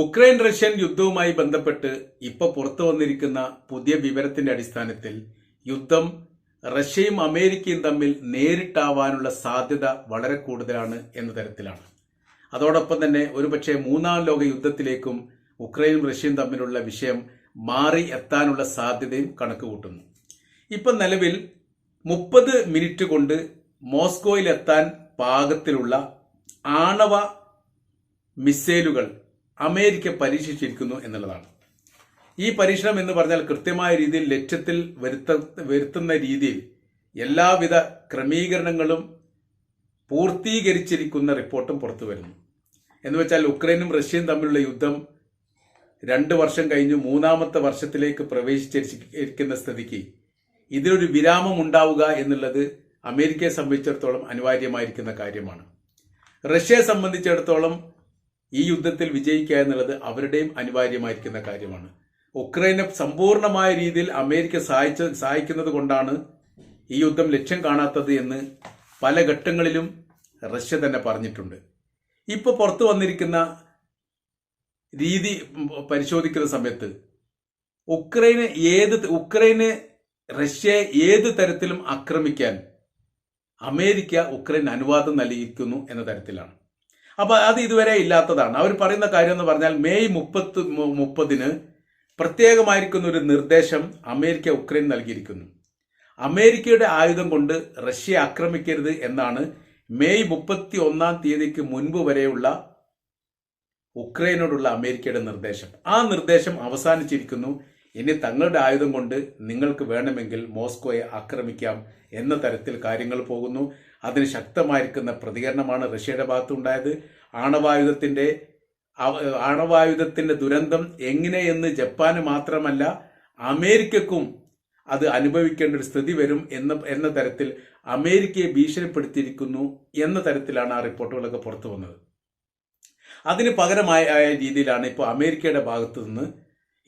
Ukraine Russian യുദ്ധവുമായി ബന്ധപ്പെട്ട് ഇപ്പോൾ പുറത്തു വന്നിരിക്കുന്ന പുതിയ വിവരത്തിന്റെ അടിസ്ഥാനത്തിൽ യുദ്ധം റഷ്യയും അമേരിക്കയും തമ്മിൽ നേരിട്ടാവാനുള്ള സാധ്യത വളരെ കൂടുതലാണ് എന്ന തരത്തിലാണ്. അതോടൊപ്പം തന്നെ ഒരുപക്ഷെ മൂന്നാം ലോക യുദ്ധത്തിലേക്കും ഉക്രൈനും റഷ്യയും തമ്മിലുള്ള വിഷയം മാറി എത്താനുള്ള സാധ്യതയും കണക്കുകൂട്ടുന്നു. ഇപ്പം നിലവിൽ മുപ്പത് മിനിറ്റ് കൊണ്ട് മോസ്കോയിലെത്താൻ പാകത്തിലുള്ള ആണവ മിസൈലുകൾ അമേരിക്ക പരീക്ഷിച്ചിരിക്കുന്നു എന്നുള്ളതാണ്. ഈ പരീക്ഷണം എന്ന് പറഞ്ഞാൽ കൃത്യമായ രീതിയിൽ ലക്ഷ്യത്തിൽ വരുത്ത വരുത്തുന്ന രീതിയിൽ എല്ലാവിധ ക്രമീകരണങ്ങളും പൂർത്തീകരിച്ചിരിക്കുന്ന റിപ്പോർട്ടും പുറത്തു വരുന്നു. എന്ന് വെച്ചാൽ ഉക്രൈനും റഷ്യയും തമ്മിലുള്ള യുദ്ധം രണ്ട് വർഷം കഴിഞ്ഞു മൂന്നാമത്തെ വർഷത്തിലേക്ക് പ്രവേശിച്ചിരിക്കുന്ന സ്ഥിതിക്ക് ഇതിനൊരു വിരാമം ഉണ്ടാവുക എന്നുള്ളത് അമേരിക്കയെ സംബന്ധിച്ചിടത്തോളം അനിവാര്യമായിരിക്കുന്ന കാര്യമാണ്. റഷ്യയെ സംബന്ധിച്ചിടത്തോളം ഈ യുദ്ധത്തിൽ വിജയിക്കുക എന്നുള്ളത് അവരുടെയും അനിവാര്യമായിരിക്കുന്ന കാര്യമാണ്. ഉക്രൈനെ സമ്പൂർണമായ രീതിയിൽ അമേരിക്ക സഹായിച്ച സഹായിക്കുന്നത് കൊണ്ടാണ് ഈ യുദ്ധം ലക്ഷ്യം കാണാത്തത് എന്ന് പല ഘട്ടങ്ങളിലും റഷ്യ തന്നെ പറഞ്ഞിട്ടുണ്ട്. ഇപ്പോൾ പുറത്തു വന്നിരിക്കുന്ന രീതി പരിശോധിക്കുന്ന സമയത്ത് ഉക്രൈന് ഏത് ഉക്രൈന് റഷ്യയെ ഏത് തരത്തിലും ആക്രമിക്കാൻ അമേരിക്ക ഉക്രൈൻ അനുവാദം നൽകിയിരിക്കുന്നു എന്ന തരത്തിലാണ്. അപ്പൊ അത് ഇതുവരെ ഇല്ലാത്തതാണ്. അവർ പറയുന്ന കാര്യം എന്ന് പറഞ്ഞാൽ മെയ് മുപ്പത്ത് മുപ്പതിന് പ്രത്യേകമായിരിക്കുന്ന ഒരു നിർദ്ദേശം അമേരിക്ക ഉക്രൈൻ നൽകിയിരിക്കുന്നു. അമേരിക്കയുടെ ആയുധം കൊണ്ട് റഷ്യ ആക്രമിക്കരുത് എന്നാണ് മെയ് മുപ്പത്തി ഒന്നാം തീയതിക്ക് മുൻപ് വരെയുള്ള ഉക്രൈനോടുള്ള അമേരിക്കയുടെ നിർദ്ദേശം. ആ നിർദ്ദേശം അവസാനിച്ചിരിക്കുന്നു. ഇനി തങ്ങളുടെ ആയുധം കൊണ്ട് നിങ്ങൾക്ക് വേണമെങ്കിൽ മോസ്കോയെ ആക്രമിക്കാം എന്ന തരത്തിൽ കാര്യങ്ങൾ പോകുന്നു. അതിന് ശക്തമായിരിക്കുന്ന പ്രതികരണമാണ് റഷ്യയുടെ ഭാഗത്തുണ്ടായത് ആണവായുധത്തിന്റെ ആണവായുധത്തിന്റെ ദുരന്തം എങ്ങനെയെന്ന് ജപ്പാന് മാത്രമല്ല അമേരിക്കക്കും അത് അനുഭവിക്കേണ്ട ഒരു സ്ഥിതി വരും എന്ന എന്ന തരത്തിൽ അമേരിക്കയെ ഭീഷണിപ്പെടുത്തിയിരിക്കുന്നു എന്ന തരത്തിലാണ് ആ റിപ്പോർട്ടുകളൊക്കെ പുറത്തു വന്നത്. അതിന് പകരമായ രീതിയിലാണ് ഇപ്പോൾ അമേരിക്കയുടെ ഭാഗത്തു നിന്ന്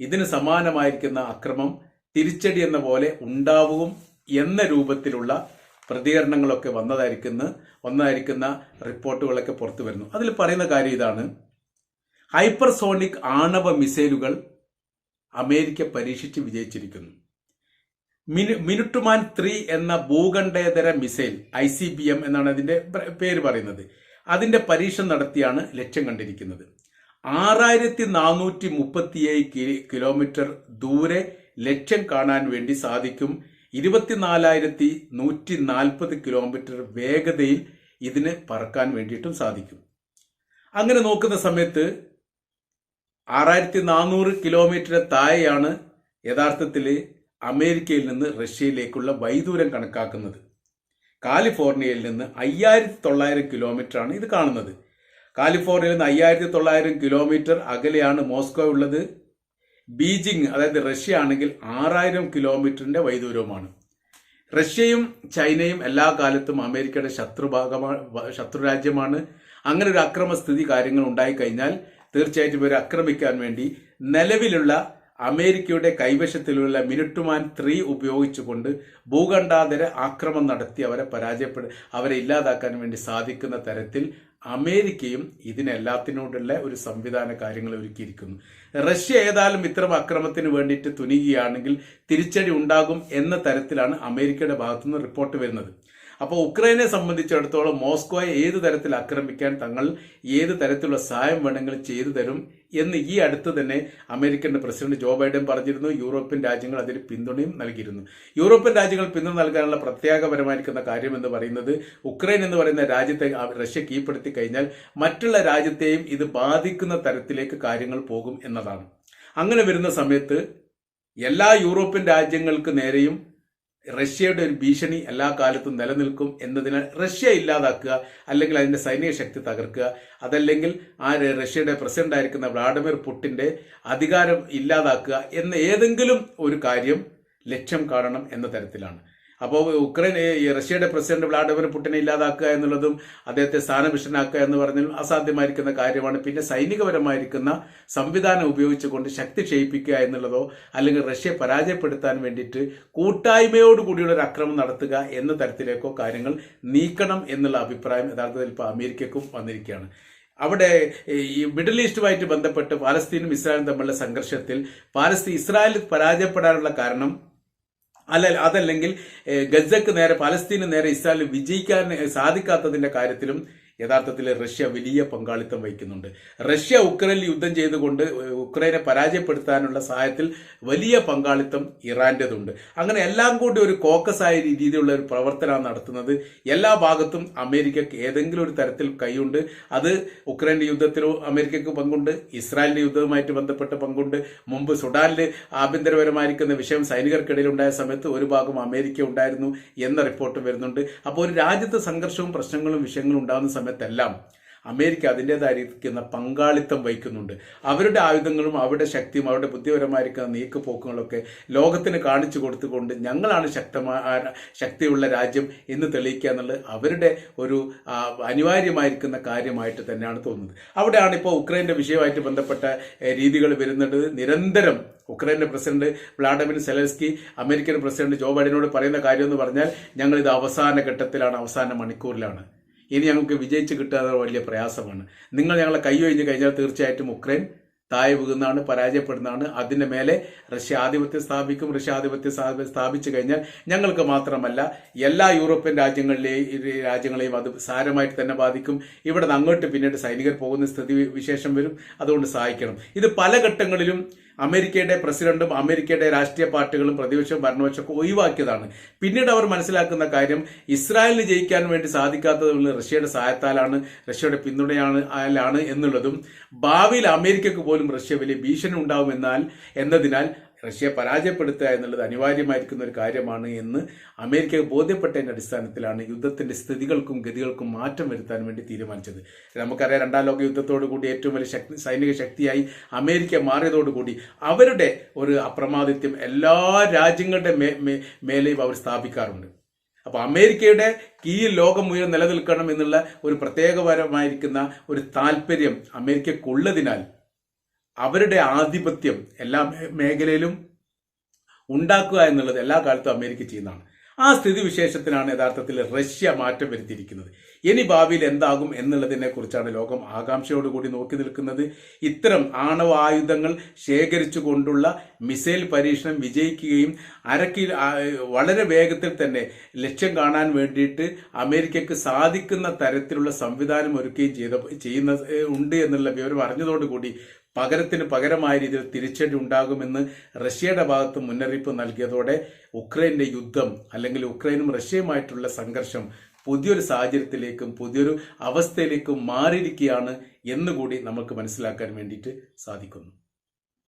ഇതിന് സമാനമായിരിക്കുന്ന അക്രമം തിരിച്ചടി എന്ന പോലെ ഉണ്ടാവും എന്ന രൂപത്തിലുള്ള പ്രതികരണങ്ങളൊക്കെ വന്നതായിരിക്കുന്ന വന്നതായിരിക്കുന്ന റിപ്പോർട്ടുകളൊക്കെ പുറത്തു വരുന്നു. അതിൽ പറയുന്ന കാര്യം ഇതാണ്. ഹൈപ്പർസോണിക് ആണവ മിസൈലുകൾ അമേരിക്ക പരീക്ഷിച്ച് വിജയിച്ചിരിക്കുന്നു. മിനു മിനുട്ടുമാൻ ത്രീ എന്ന ഭൂഖണ്ഡേതര missile I C B M എന്നാണ് അതിന്റെ പേര് പറയുന്നത്. അതിന്റെ പരീക്ഷ നടത്തിയാണ് ലക്ഷ്യം കണ്ടിരിക്കുന്നത്. ആറായിരത്തി നാനൂറ്റി മുപ്പത്തിയേഴ് കിലോമീറ്റർ ദൂരെ ലക്ഷ്യം കാണാൻ വേണ്ടി സാധിക്കും. ഇരുപത്തിനാലായിരത്തി നൂറ്റി നാൽപ്പത് കിലോമീറ്റർ വേഗതയിൽ ഇതിന് പറക്കാൻ വേണ്ടിയിട്ടും സാധിക്കും. അങ്ങനെ നോക്കുന്ന സമയത്ത് ആറായിരത്തി നാനൂറ് കിലോമീറ്റർ താഴെയാണ് യഥാർത്ഥത്തിൽ അമേരിക്കയിൽ നിന്ന് റഷ്യയിലേക്കുള്ള വൈദൂരം കണക്കാക്കുന്നത്. കാലിഫോർണിയയിൽ നിന്ന് അയ്യായിരത്തി തൊള്ളായിരം കിലോമീറ്റർ ആണ് ഇത് കാണുന്നത്. കാലിഫോർണിയയിൽ നിന്ന് അയ്യായിരത്തി തൊള്ളായിരം കിലോമീറ്റർ അകലെയാണ് മോസ്കോ ഉള്ളത്. ബീജിംഗ് അതായത് റഷ്യ ആണെങ്കിൽ ആറായിരം കിലോമീറ്ററിന്റെ വൈദൂരവുമാണ് റഷ്യയും ചൈനയും എല്ലാ കാലത്തും അമേരിക്കയുടെ ശത്രുഭാഗമാണ് ശത്രുരാജ്യമാണ് അങ്ങനെ ഒരു അക്രമസ്ഥിതി കാര്യങ്ങൾ ഉണ്ടായിക്കഴിഞ്ഞാൽ തീർച്ചയായിട്ടും ഇവരെ ആക്രമിക്കാൻ വേണ്ടി നിലവിലുള്ള അമേരിക്കയുടെ കൈവശത്തിലുള്ള മിനിറ്റുമാൻ ത്രീ ഉപയോഗിച്ചുകൊണ്ട് ഭൂഖണ്ഡാന്തര ആക്രമം നടത്തി അവരെ പരാജയപ്പെടു അവരെ ഇല്ലാതാക്കാൻ വേണ്ടി സാധിക്കുന്ന തരത്തിൽ അമേരിക്കയും ഇതിനെല്ലാത്തിനോടുള്ള ഒരു സംവിധാന കാര്യങ്ങൾ ഒരുക്കിയിരിക്കുന്നു. റഷ്യ ഏതായാലും ഇത്തരം അക്രമത്തിന് വേണ്ടിയിട്ട് തുനിയുകയാണെങ്കിൽ തിരിച്ചടി ഉണ്ടാകും എന്ന തരത്തിലാണ് അമേരിക്കയുടെ ഭാഗത്തുനിന്ന് റിപ്പോർട്ട് വരുന്നത്. അപ്പോൾ ഉക്രൈനെ സംബന്ധിച്ചിടത്തോളം മോസ്കോയെ ഏത് തരത്തിൽ ആക്രമിക്കാൻ തങ്ങൾ ഏത് തരത്തിലുള്ള സഹായം വേണമെങ്കിലും ചെയ്തു തരും എന്ന് ഈ അടുത്ത് തന്നെ അമേരിക്കൻ പ്രസിഡന്റ് ജോ ബൈഡൻ പറഞ്ഞിരുന്നു. യൂറോപ്യൻ രാജ്യങ്ങൾ അതിന് പിന്തുണയും നൽകിയിരുന്നു. യൂറോപ്യൻ രാജ്യങ്ങൾ പിന്തുണ നൽകാനുള്ള പ്രത്യേകപരമായിരിക്കുന്ന കാര്യം എന്ന് പറയുന്നത് ഉക്രൈൻ എന്ന് പറയുന്ന രാജ്യത്തെ റഷ്യ കീഴ്പ്പെടുത്തി കഴിഞ്ഞാൽ മറ്റുള്ള രാജ്യത്തെയും ഇത് ബാധിക്കുന്ന തരത്തിലേക്ക് കാര്യങ്ങൾ പോകും എന്നതാണ്. അങ്ങനെ വരുന്ന സമയത്ത് എല്ലാ യൂറോപ്യൻ രാജ്യങ്ങൾക്ക് നേരെയും റഷ്യയുടെ ഒരു ഭീഷണി എല്ലാ കാലത്തും നിലനിൽക്കും എന്നതിനാൽ റഷ്യ ഇല്ലാതാക്കുക അല്ലെങ്കിൽ അതിന്റെ സൈനിക ശക്തി തകർക്കുക അതല്ലെങ്കിൽ ആ റഷ്യയുടെ പ്രസിഡന്റ് ആയിരിക്കുന്ന വ്ളാഡിമിർ പുട്ടിന്റെ അധികാരം ഇല്ലാതാക്കുക എന്ന ഏതെങ്കിലും ഒരു കാര്യം ലക്ഷ്യം കാണണം എന്ന തരത്തിലാണ്. അപ്പോൾ ഉക്രൈൻ റഷ്യയുടെ പ്രസിഡന്റ് വ്ളാഡിമിർ പുട്ടിനെ ഇല്ലാതാക്കുക എന്നുള്ളതും അദ്ദേഹത്തെ സ്ഥാനഭിഷ്ടനാക്കുക എന്ന് പറഞ്ഞാലും അസാധ്യമായിരിക്കുന്ന കാര്യമാണ്. പിന്നെ സൈനികപരമായിരിക്കുന്ന സംവിധാനം ഉപയോഗിച്ചുകൊണ്ട് ശക്തി ക്ഷയിപ്പിക്കുക എന്നുള്ളതോ അല്ലെങ്കിൽ റഷ്യയെ പരാജയപ്പെടുത്താൻ വേണ്ടിയിട്ട് കൂട്ടായ്മയോട് കൂടിയുള്ള ഒരു അക്രമം നടത്തുക എന്ന തരത്തിലേക്കോ കാര്യങ്ങൾ നീക്കണം എന്നുള്ള അഭിപ്രായം യഥാർത്ഥത്തിൽ ഇപ്പോൾ അമേരിക്കക്കും വന്നിരിക്കുകയാണ്. അവിടെ ഈ മിഡിൽ ഈസ്റ്റുമായിട്ട് ബന്ധപ്പെട്ട് പാലസ്തീനും ഇസ്രായേലും തമ്മിലുള്ള സംഘർഷത്തിൽ പാലസ്തീൻ ഇസ്രായേൽ പരാജയപ്പെടാനുള്ള കാരണം അല്ല അതല്ലെങ്കിൽ ഗസക്ക് നേരെ പലസ്തീന് നേരെ ഇസ്രായേൽ വിജയിക്കാൻ സാധിക്കാത്തതിന്റെ കാര്യത്തിലും യഥാർത്ഥത്തിൽ റഷ്യ വലിയ പങ്കാളിത്തം വഹിക്കുന്നുണ്ട്. റഷ്യ ഉക്രൈനിൽ യുദ്ധം ചെയ്തുകൊണ്ട് ഉക്രൈനെ പരാജയപ്പെടുത്താനുള്ള സഹായത്തിൽ വലിയ പങ്കാളിത്തം ഇറാന്റെതുണ്ട് അങ്ങനെ എല്ലാം കൂടി ഒരു കോക്കസായ രീതിയിലുള്ള ഒരു പ്രവർത്തനമാണ് നടത്തുന്നത്. എല്ലാ ഭാഗത്തും അമേരിക്കക്ക് ഏതെങ്കിലും ഒരു തരത്തിൽ കൈയുണ്ട്. അത് ഉക്രൈന്റെ യുദ്ധത്തിലോ അമേരിക്കക്ക് പങ്കുണ്ട് ഇസ്രായേലിന്റെ യുദ്ധവുമായിട്ട് ബന്ധപ്പെട്ട പങ്കുണ്ട്. മുമ്പ് സുഡാനിൽ ആഭ്യന്തരപരമായിരിക്കുന്ന വിഷയം സൈനികർക്കിടയിൽ ഉണ്ടായ സമയത്ത് ഒരു ഭാഗം അമേരിക്ക ഉണ്ടായിരുന്നു എന്ന റിപ്പോർട്ട് വരുന്നുണ്ട്. അപ്പോൾ ഒരു രാജ്യത്ത് സംഘർഷവും പ്രശ്നങ്ങളും വിഷയങ്ങളും ഉണ്ടാകുന്ന സമയത്തെല്ലാം അമേരിക്ക അതിന്റെതായിരിക്കുന്ന പങ്കാളിത്തം വഹിക്കുന്നുണ്ട്. അവരുടെ ആയുധങ്ങളും അവരുടെ ശക്തിയും അവരുടെ ബുദ്ധിപരമായിരിക്കുന്ന നീക്കുപോക്കുകളൊക്കെ ലോകത്തിന് കാണിച്ചു കൊടുത്തുകൊണ്ട് ഞങ്ങളാണ് ശക്തമായ ശക്തിയുള്ള രാജ്യം എന്ന് തെളിയിക്കുക എന്നുള്ളത് അവരുടെ ഒരു അനിവാര്യമായിരിക്കുന്ന കാര്യമായിട്ട് തന്നെയാണ് തോന്നുന്നത്. അവിടെയാണ് ഇപ്പോൾ ഉക്രൈന്റെ വിഷയമായിട്ട് ബന്ധപ്പെട്ട രീതികൾ വരുന്നത്. നിരന്തരം ഉക്രൈന്റെ president Vladimir Zelensky American president Joe ബൈഡനോട് പറയുന്ന കാര്യം എന്ന് പറഞ്ഞാൽ ഞങ്ങളിത് അവസാന ഘട്ടത്തിലാണ് അവസാന മണിക്കൂറിലാണ്. ഇനി ഞങ്ങൾക്ക് വിജയിച്ച് കിട്ടാതെ വലിയ പ്രയാസമാണ്. നിങ്ങൾ ഞങ്ങളെ കൈയൊഴിഞ്ഞ് കഴിഞ്ഞാൽ തീർച്ചയായിട്ടും ഉക്രൈൻ താഴെ വീകുന്നതാണ് പരാജയപ്പെടുന്നതാണ്. അതിന്റെ മേലെ റഷ്യ ആധിപത്യം സ്ഥാപിക്കും. റഷ്യ ആധിപത്യം സ്ഥാപി- സ്ഥാപിച്ചു കഴിഞ്ഞാൽ ഞങ്ങൾക്ക് മാത്രമല്ല എല്ലാ യൂറോപ്യൻ രാജ്യങ്ങളിലെയും രാജ്യങ്ങളെയും അത് സാരമായിട്ട് തന്നെ ബാധിക്കും. ഇവിടെ അങ്ങോട്ട് പിന്നീട് സൈനികർ പോകുന്ന സ്ഥിതി വിശേഷം വരും. അതുകൊണ്ട് സഹായിക്കണം. ഇത് പല ഘട്ടങ്ങളിലും അമേരിക്കയുടെ പ്രസിഡന്റും അമേരിക്കയുടെ രാഷ്ട്രീയ പാർട്ടികളും പ്രതിപക്ഷവും ഭരണപക്ഷമൊക്കെ ഒഴിവാക്കിയതാണ്. പിന്നീട് അവർ മനസ്സിലാക്കുന്ന കാര്യം ഇസ്രായേലിന് ജയിക്കാൻ വേണ്ടി സാധിക്കാത്തത് റഷ്യയുടെ സഹായത്താലാണ് റഷ്യയുടെ പിന്തുണയാണ് എന്നുള്ളതും ഭാവിയിൽ അമേരിക്കക്ക് പോലും റഷ്യ വലിയ ഭീഷണി ഉണ്ടാവുമെന്നാൽ എന്നതിനാൽ റഷ്യയെ പരാജയപ്പെടുത്തുക എന്നുള്ളത് അനിവാര്യമായിരിക്കുന്ന ഒരു കാര്യമാണ് എന്ന് അമേരിക്ക ബോധ്യപ്പെട്ടതിന്റെ അടിസ്ഥാനത്തിലാണ് യുദ്ധത്തിന്റെ സ്ഥിതികൾക്കും ഗതികൾക്കും മാറ്റം വരുത്താൻ വേണ്ടി തീരുമാനിച്ചത്. നമുക്കറിയാം രണ്ടാം ലോക യുദ്ധത്തോടുകൂടി ഏറ്റവും വലിയ ശക്തി സൈനിക ശക്തിയായി അമേരിക്ക മാറിയതോടുകൂടി അവരുടെ ഒരു അപ്രമാദിത്യം എല്ലാ രാജ്യങ്ങളുടെ മേലെയും അവർ സ്ഥാപിക്കാറുണ്ട്. അപ്പൊ അമേരിക്കയുടെ കീഴിൽ ലോകം മുഴുവൻ നിലനിൽക്കണം എന്നുള്ള ഒരു പ്രത്യേകപരമായിരിക്കുന്ന ഒരു താല്പര്യം അമേരിക്കക്കുള്ളതിനാൽ അവരുടെ ആധിപത്യം എല്ലാ മേഖലയിലും ഉണ്ടാക്കുക എന്നുള്ളത് എല്ലാ കാലത്തും അമേരിക്ക ചെയ്യുന്നതാണ്. ആ സ്ഥിതിവിശേഷത്തിനാണ് യഥാർത്ഥത്തിൽ റഷ്യ മാറ്റം വരുത്തിയിരിക്കുന്നത്. ഇനി ഭാവിയിൽ എന്താകും എന്നുള്ളതിനെ കുറിച്ചാണ് ലോകം ആകാംക്ഷയോടുകൂടി നോക്കി നിൽക്കുന്നത്. ഇത്തരം ആണവായുധങ്ങൾ ശേഖരിച്ചു കൊണ്ടുള്ള മിസൈൽ പരീക്ഷണം വിജയിക്കുകയും അരക്കി വളരെ വേഗത്തിൽ തന്നെ ലക്ഷ്യം കാണാൻ വേണ്ടിയിട്ട് അമേരിക്കക്ക് സാധിക്കുന്ന തരത്തിലുള്ള സംവിധാനം ഒരുക്കുകയും ചെയ്ത ചെയ്യുന്ന ഉണ്ട് എന്നുള്ള വിവരം അറിഞ്ഞതോടുകൂടി പകരത്തിന് പകരമായ രീതിയിൽ തിരിച്ചടി ഉണ്ടാകുമെന്ന് റഷ്യയുടെ ഭാഗത്ത് മുന്നറിയിപ്പ് നൽകിയതോടെ ഉക്രൈന്റെ യുദ്ധം അല്ലെങ്കിൽ ഉക്രൈനും റഷ്യയുമായിട്ടുള്ള സംഘർഷം പുതിയൊരു സാഹചര്യത്തിലേക്കും പുതിയൊരു അവസ്ഥയിലേക്കും മാറിയിരിക്കുകയാണ് എന്നുകൂടി നമുക്ക് മനസ്സിലാക്കാൻ വേണ്ടിയിട്ട് സാധിക്കുന്നു.